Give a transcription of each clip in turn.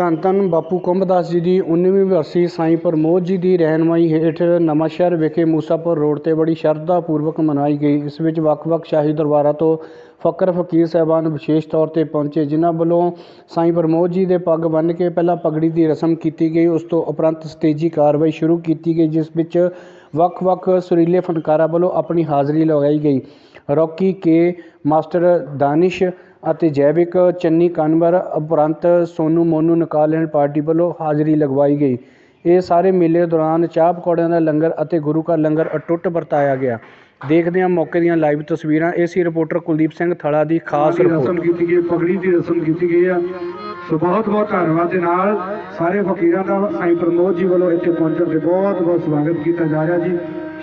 ਧੰਨ ਧੰਨ ਬਾਪੂ ਕੁੰਭਦਾਸ ਜੀ ਦੀ 19ਵੀਂ ਬਰਸੀ ਸਾਈਂ ਪ੍ਰਮੋਦ ਜੀ ਦੀ ਰਹਿਨਮਾਈ ਹੇਠ ਨਵਾਂਸ਼ਹਿਰ ਵਿਖੇ ਮੂਸਾਪੁਰ ਰੋਡ ਤੇ ਬੜੀ ਸ਼ਰਧਾ ਪੂਰਵਕ ਮਨਾਈ ਗਈ। ਇਸ ਵਿੱਚ ਵੱਖ-ਵੱਖ ਸ਼ਾਹੀ ਦਰਬਾਰਾਂ ਤੋਂ ਫਕਰ ਫਕੀਰ ਸਾਹਿਬਾਨ ਵਿਸ਼ੇਸ਼ ਤੌਰ ਤੇ ਪਹੁੰਚੇ, ਜਿਨ੍ਹਾਂ ਵੱਲੋਂ ਸਾਈਂ ਪ੍ਰਮੋਦ ਜੀ ਦੇ ਪੱਗ ਬੰਨ੍ਹ ਕੇ ਪਹਿਲਾਂ ਪਗੜੀ ਦੀ ਰਸਮ ਕੀਤੀ ਗਈ, ਉਸ ਤੋਂ ਉਪਰੰਤ ਸਟੇਜੀ ਕਾਰਵਾਈ ਸ਼ੁਰੂ ਕੀਤੀ ਗਈ, ਜਿਸ ਵਿੱਚ ਵੱਖ-ਵੱਖ ਸੁਰੀਲੇ ਫਨਕਾਰਾਂ ਵੱਲੋਂ ਆਪਣੀ ਹਾਜ਼ਰੀ ਲਗਾਈ ਗਈ। ਰੌਕੀ ਕੇ, ਮਾਸਟਰ ਦਾਨਿਸ਼ ਅਤੇ ਜੈਵਿਕ ਚੰਨੀ ਕਨਵਰ ਉਪਰੰਤ ਸੋਨੂ ਮੋਨੂ ਨਕਾਲੈਂਡ ਪਾਰਟੀ ਵੱਲੋਂ ਹਾਜ਼ਰੀ ਲਗਵਾਈ ਗਈ। ਇਹ ਸਾਰੇ ਮੇਲੇ ਦੌਰਾਨ ਚਾਹ ਪਕੌੜਿਆਂ ਦਾ ਲੰਗਰ ਅਤੇ ਗੁਰੂ ਘਰ ਲੰਗਰ ਅਟੁੱਟ ਵਰਤਾਇਆ ਗਿਆ। ਦੇਖਦੇ ਹਾਂ ਮੌਕੇ ਦੀਆਂ ਲਾਈਵ ਤਸਵੀਰਾਂ। ਇਹ ਸੀ ਰਿਪੋਰਟਰ ਕੁਲਦੀਪ ਸਿੰਘ ਥਲਾ ਦੀ ਖਾਸ ਰਿਪੋਰਟ ਰਸਮ ਕੀਤੀ ਗਈ ਹੈ, ਪਗੜੀ ਦੀ ਰਸਮ ਕੀਤੀ ਗਈ ਆ ਸੋ ਬਹੁਤ ਬਹੁਤ ਧੰਨਵਾਦ ਦੇ ਨਾਲ ਸਾਰੇ ਫਕੀਰਾਂ ਦਾ ਸਾਈਂ ਪ੍ਰਮੋਦ ਜੀ ਵੱਲੋਂ ਇੱਥੇ ਪਹੁੰਚਣ ਤੇ ਬਹੁਤ ਬਹੁਤ ਸਵਾਗਤ ਕੀਤਾ ਜਾ ਰਿਹਾ ਜੀ।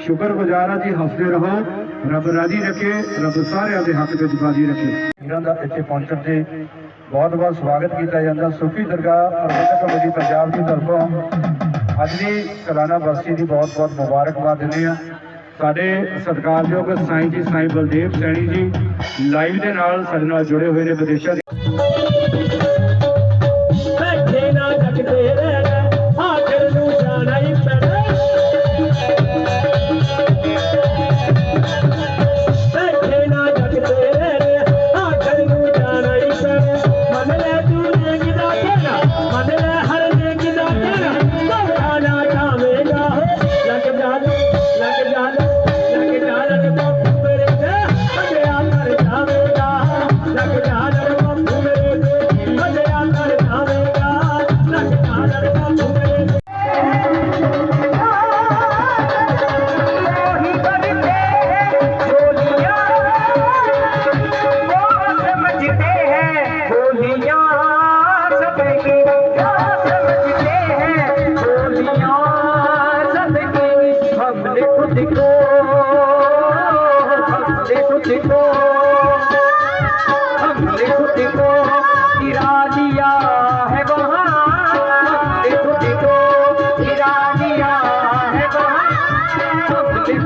ਸ਼ੁਕਰਗੁਜ਼ਾਰ ਆ ਜੀ ਹੱਸਦੇ ਰਹੋ ਰੱਬ ਰਾਜੀ ਰੱਖੇ ਰੱਬ ਸਾਰਿਆਂ ਦੇ ਹੱਕ ਵਿੱਚ ਬਾਜੀ ਰੱਖੇ। ਫਕੀਰਾਂ ਦਾ ਇੱਥੇ ਪਹੁੰਚਣ ਤੇ ਬਹੁਤ ਬਹੁਤ ਸਵਾਗਤ ਕੀਤਾ ਜਾਂਦਾ। ਸੂਫੀ ਦਰਗਾਹ ਪ੍ਰਬੰਧਕ ਕਮੇਟੀ ਪੰਜਾਬ ਦੀ ਤਰਫੋਂ ਅੱਜ ਦੀ ਸਾਲਾਨਾ ਬਰਸੀ ਦੀ ਬਹੁਤ ਬਹੁਤ ਮੁਬਾਰਕਬਾਦ ਦਿੰਦੇ ਆ ਸਾਡੇ ਸਤਿਕਾਰਯੋਗ ਸਾਈਂ ਜੀ, ਸਾਈਂ ਬਲਦੇਵ ਸੈਣੀ ਜੀ, ਲਾਈਵ ਦੇ ਨਾਲ ਸਾਡੇ ਨਾਲ ਜੁੜੇ ਹੋਏ ਨੇ ਵਿਦੇਸ਼ਾਂ ਦੇ ਬੈਠੇ ਨਾ ਜਗਦੇ ਰਹਿਣਾ, ਆਖਰ ਨੂੰ ਜਾਣਾ ਹੀ ਪੈਣਾ। ਬੈਠੇ ਨਾ ਜਗਦੇ ਰਹਿਣਾ, ਆਖਰ ਨੂੰ ਜਾਣਾ ਹੀ ਪੈਣਾ। ਮਨ ਲੈ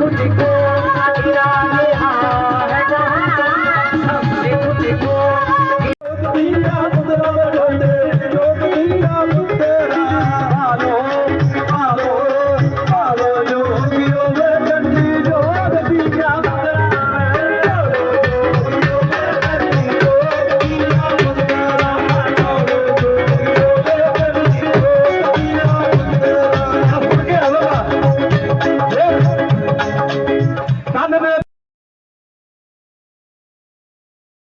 कुछ